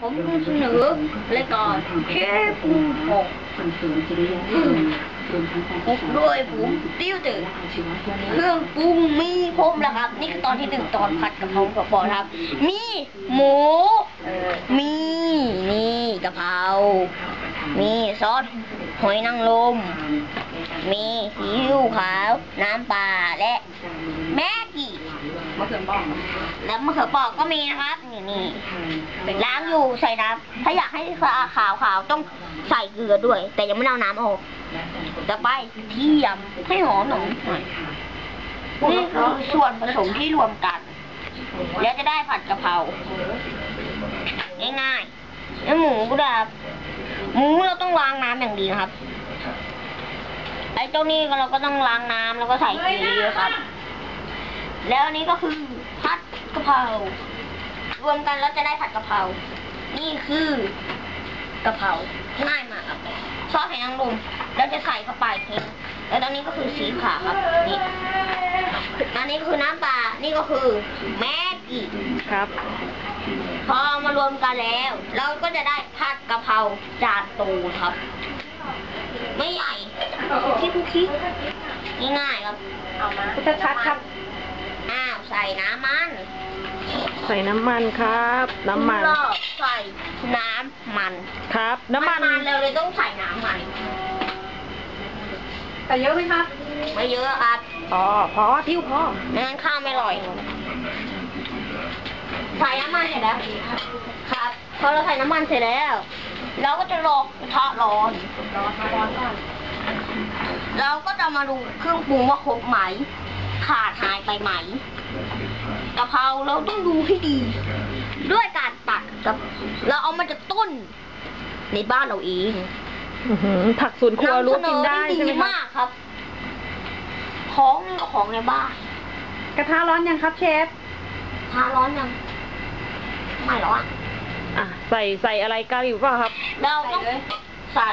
ผมเสนอรายการเชฟปูหกส่งเสริมจริยธรรมรวมทั้งกด้วยผมติ้วตื่นเครื่องปรุงมีครบแล้วครับ นี่คือตอนที่หนึ่งตอนผัดกะเพรากับปอครับ มีหมูมีนี่กะเพรามีซอสหอยนางรมมีซีอิ๊วขาว น้ำปลาและ มะเขือป้อมแล้วมะเขือเปอกก็มีนะครับ นี่นี่ล้างอยู่ใส่น้ำถ้าอยากให้สะอาดขาวขาวต้องใส่เกลือด้วย แต่ยังไม่ได้เอาน้ำออกจะไปเทียมให้หอมหน่อยนี่คือส่วนผสมที่รวมกัน แล้วจะได้ผัดกะเพราง่ายๆแล้วหมูก็ได้ครับหมูเราต้องล้างน้ำอย่างดีนะครับไอ้เจ้านี่ก็เราก็ต้องล้างน้ำแล้วก็ใส่เกลือเยอะๆครับ แล้วอันนี้ก็คือผัดกะเพรารวมกันแล้วจะได้ผัดกะเพรา นี่คือกะเพราง่ายมากครับซอสไข่นางรมแล้วจะใส่เข้าไปนี่แล้วตอนนี้ก็คือสีขาวครับนี่อันนี้คือน้ำปลา นี่ก็คือแม่กี่ครับ พอเอามารวมกันแล้ว เราก็จะได้ผัดกะเพราจานโตครับ ไม่ใหญ่ที่คุกคิง่ายๆครับชัดๆครับอ้าวใส่ น้ำมันใส่น้ำมันครับ น้ำมันรอบใส่น้ำมันครับ น้ำมัน เราเลยต้องใส่น้ำมันใส่เยอะไหมครับไม่เยอะครับพอพอทิ้วพอไม่งั้นข้าวไม่อร่อยใส่น้ำมันเสร็จแล้วครับพอเราใส่น้ำมันเสร็จแล้ว เราก็จะรอกระทะร้อนรอทาร้อนก่อนเราก็จะมาดูเครื่องปรุงว่าครบไหม ขาดหายไปไหมกะเพราเราต้องดูให้ดี ด้วยการตัดกับ เราเอามาจากต้น ในบ้านเราเองอื้อหือผักสวนครัวรู้กินได้ำเสใช่ไหมดีครับมากครับ ของนี่ก็ของในบ้าน กระทะร้อนยังครับเชฟทาร้อนยังไม่ร้อนอะใส่ใส่อะไรกันอยู่เปล่าครับ เราต้องใส่